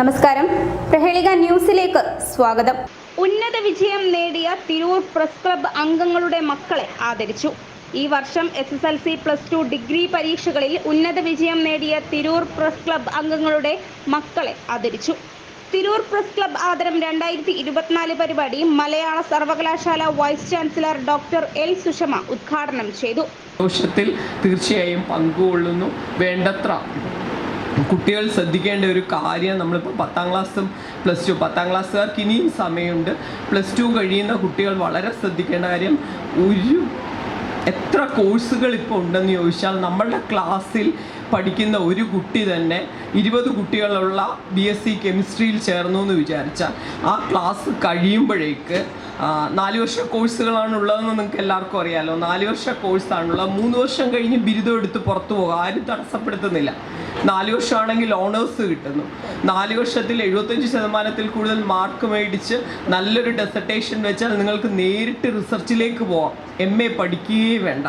നമസ്കാരം. പ്രഹേളിക ന്യൂസിലേക്ക് സ്വാഗതം. ഉന്നത വിജയം നേടിയ തിരൂർ പ്രസ് ക്ലബ് അംഗങ്ങളുടെ മക്കളെ ആദരിച്ചു. ഈ വർഷം S S L C plus two degree പരീക്ഷകളിൽ ഉന്നത വിജയം നേടിയ തിരൂർ പ്രസ് ക്ലബ് അംഗങ്ങളുടെ മക്കളെ ആദരിച്ചു. തിരൂർ പ്രസ് ക്ലബ് ആദരം രണ്ടായിരത്തി ഇരുപത്തിനാല് പരിപാടി മലയാള സർവകലാശാല vice chancellor doctor L Sushama ഉദ്ഘാടനം ചെയ്തു. സന്തോഷത്തിൽ തീർച്ചയായും പങ്കുകൊള്ളുന്നു. വേണ്ടത്ര കുട്ടികൾ ശ്രദ്ധിക്കേണ്ട ഒരു കാര്യം നമ്മളിപ്പോൾ പത്താം ക്ലാസ്സും പ്ലസ് ടു പത്താം ക്ലാസ്സുകാർക്ക് ഇനിയും സമയമുണ്ട്. പ്ലസ് ടു കഴിയുന്ന കുട്ടികൾ വളരെ ശ്രദ്ധിക്കേണ്ട കാര്യം ഒരു എത്ര കോഴ്സുകൾ ഇപ്പോൾ ഉണ്ടെന്ന് ചോദിച്ചാൽ നമ്മളുടെ ക്ലാസ്സിൽ പഠിക്കുന്ന ഒരു കുട്ടി തന്നെ ഇരുപത് കുട്ടികളുള്ള ബി എസ് സി കെമിസ്ട്രിയിൽ ചേർന്നു എന്ന് വിചാരിച്ചാൽ ആ ക്ലാസ് കഴിയുമ്പോഴേക്ക് നാല് വർഷ കോഴ്സുകളാണ് ഉള്ളതെന്ന് നിങ്ങൾക്ക് എല്ലാവർക്കും അറിയാമല്ലോ നാല് വർഷ കോഴ്സാണുള്ളത് മൂന്ന് വർഷം കഴിഞ്ഞ് ബിരുദം എടുത്ത് പുറത്തു പോകുക ആരും തടസ്സപ്പെടുത്തുന്നില്ല. നാല് വർഷമാണെങ്കിൽ ഓണേഴ്സ് കിട്ടുന്നു. നാല് വർഷത്തിൽ എഴുപത്തഞ്ച് ശതമാനത്തിൽ കൂടുതൽ മാർക്ക് മേടിച്ച് നല്ലൊരു ഡെസർട്ടേഷൻ വെച്ചാൽ നിങ്ങൾക്ക് നേരിട്ട് റിസർച്ചിലേക്ക് പോവാം. എം എ പഠിക്കുകയേ വേണ്ട.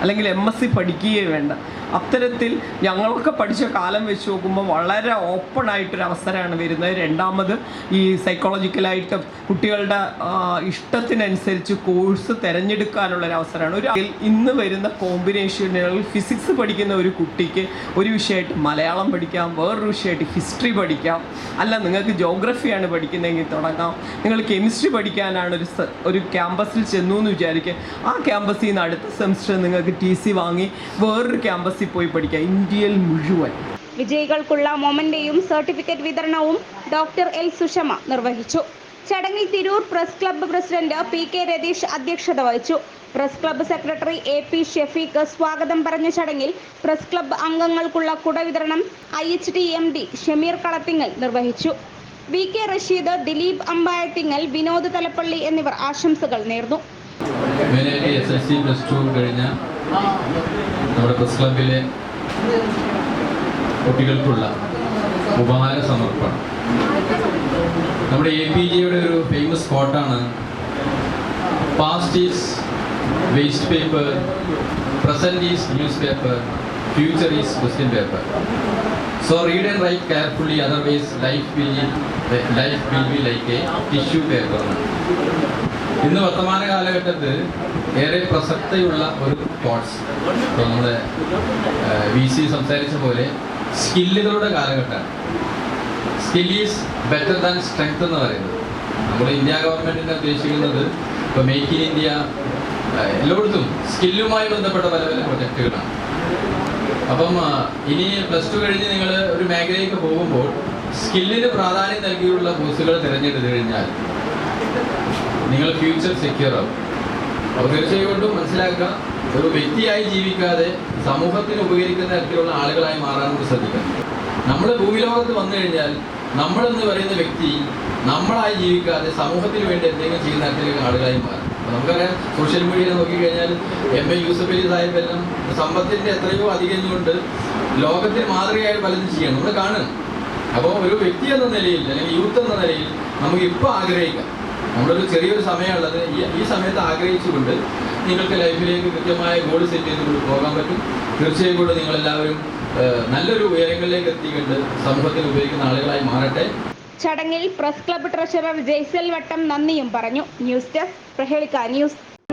അല്ലെങ്കിൽ എം എസ് സി പഠിക്കുകയേ വേണ്ട. അത്തരത്തിൽ ഞങ്ങളൊക്കെ പഠിച്ച കാലം വെച്ച് നോക്കുമ്പോൾ വളരെ ഓപ്പൺ ആയിട്ടൊരു അവസരമാണ് വരുന്നത്. രണ്ടാമത് ഈ സൈക്കോളജിക്കലായിട്ട് കുട്ടികളുടെ ഇഷ്ടത്തിനനുസരിച്ച് കോഴ്സ് തിരഞ്ഞെടുക്കാനുള്ള ഒരു അവസരമാണ്. ഒരു ഇന്ന് വരുന്ന കോമ്പിനേഷനുകൾ ഫിസിക്സ് പഠിക്കുന്ന ഒരു കുട്ടിക്ക് ഒരു വിഷയമായിട്ട് മലയാളം പഠിക്കാം വേറൊരു വിഷയമായിട്ട് ഹിസ്റ്ററി പഠിക്കാം. അല്ല നിങ്ങൾക്ക് ജോഗ്രഫിയാണ് പഠിക്കുന്നതെങ്കിൽ തുടങ്ങാം. നിങ്ങൾ കെമിസ്ട്രി പഠിക്കാനാണ് ഒരു ഒരു ക്യാമ്പസിൽ ചെന്നു എന്ന് വിചാരിക്കുക. ആ ക്യാമ്പസിൽ നിന്ന് അടുത്ത സെമിസ്റ്റർ നിങ്ങൾക്ക് ടി സി വാങ്ങി വേറൊരു ക്യാമ്പസിൽ പോയി പഠിക്കാം ഇന്ത്യയിൽ മുഴുവൻ. വിജയികൾക്കുള്ള മൊമന്റെയും സർട്ടിഫിക്കറ്റ് വിതരണവും ഡോക്ടർ എൽ സുഷമ നിർവഹിച്ചു. ചടങ്ങിൽ Tirur press club president P K Ratheesh അധ്യക്ഷത വഹിച്ചു. Press club secretary A P Shefeeq സ്വാഗതം പറഞ്ഞ ചടങ്ങിൽ പ്രസ് ക്ലബ്ബ് അംഗങ്ങൾക്കുള്ള കുട വിതരണം I H D M D Shameer Kalathingal നിർവഹിച്ചു. വി കെ റഷീദ് ദിലീപ് അമ്പായത്തിങ്ങൽ വിനോദ് തലപ്പള്ളി എന്നിവർ ആശംസകൾ നേർന്നു. നമ്മുടെ പ്രസ് ക്ലബിലെ കുട്ടികൾക്കുള്ള ഉപഹാര സമർപ്പണം. നമ്മുടെ എ പി ജിയുടെ ഒരു famous കോട്ടാണ് past is waste paper present is news paper future is question paper so read and write carefully otherwise life will life will be like a tissue paper ഇന്ന് വർത്തമാന കാലഘട്ടത്തിൽ ഏറെ പ്രസക്തിയുള്ള ഒരു ഇപ്പൊ നമ്മുടെ വി സി സംസാരിച്ച പോലെ സ്കില്ലുകളുടെ കാലഘട്ടമാണ്. Skill is better than strength എന്ന് പറയുന്നത്. നമ്മുടെ ഇന്ത്യ ഗവൺമെന്റിന്റെ ഉദ്ദേശിക്കുന്നത് ഇപ്പോൾ മേക്ക് ഇൻ ഇന്ത്യ എല്ലായിടത്തും സ്കില്ലുമായി ബന്ധപ്പെട്ട പല പല പ്രൊജക്റ്റുകളാണ് അപ്പം ഇനി പ്ലസ് ടു കഴിഞ്ഞ് നിങ്ങൾ ഒരു മേഖലയിലേക്ക് പോകുമ്പോൾ സ്കില്ലിന് പ്രാധാന്യം നൽകിയുള്ള കോഴ്സുകൾ തിരഞ്ഞെടുത്തു കഴിഞ്ഞാൽ നിങ്ങൾ ഫ്യൂച്ചർ സെക്യൂർ ആവും. തീർച്ചയായിട്ടും മനസ്സിലാക്കുക ഒരു വ്യക്തിയായി ജീവിക്കാതെ സമൂഹത്തിന് ഉപകരിക്കുന്ന തരത്തിലുള്ള ആളുകളായി മാറാൻ കൂടി ശ്രദ്ധിക്കണം. നമ്മൾ ഭൂമിലോകത്ത് വന്നു കഴിഞ്ഞാൽ നമ്മളെന്ന് പറയുന്ന വ്യക്തി നമ്മളായി ജീവിക്കാതെ സമൂഹത്തിന് വേണ്ടി എന്തെങ്കിലും ചെയ്യുന്ന തരത്തിലുള്ള ആളുകളായി മാറും. നമുക്കറിയാം സോഷ്യൽ മീഡിയയിൽ നോക്കിക്കഴിഞ്ഞാൽ എം എ യൂസഫ് അലി സാഹിബെല്ലാം സമ്പത്തിന്റെ എത്രയോ അധികം കൊണ്ട് ലോകത്തിന് മാതൃകയായി പലതും ചെയ്യണം. നമ്മൾ കാണുക അപ്പോൾ ഒരു വ്യക്തി എന്ന നിലയിൽ അല്ലെങ്കിൽ യൂത്ത് എന്ന നിലയിൽ നമുക്ക് ഇപ്പോൾ ആഗ്രഹിക്കാം. നമ്മളൊരു ചെറിയൊരു സമയമുള്ളത് ഈ സമയത്ത് ആഗ്രഹിച്ചുകൊണ്ട് നിങ്ങൾക്ക് ലൈഫിലേക്ക് കൃത്യമായ ഗോൾ സെറ്റ് ചെയ്തുകൊണ്ട് പോകാൻ പറ്റും. തീർച്ചയായും കൂടെ നിങ്ങളെല്ലാവരും നല്ലൊരു ഉയരങ്ങളിലേക്ക് എത്തിക്കൊണ്ട് സമൂഹത്തിൽ ഉപയോഗിക്കുന്ന ആളുകളായി മാറട്ടെ. ചടങ്ങിൽ പ്രസ് ക്ലബ്ബ് ട്രഷറർ ജയ്സൽ വട്ടം നന്ദിയും പറഞ്ഞു. News desk പ്രഹേളിക്ക news.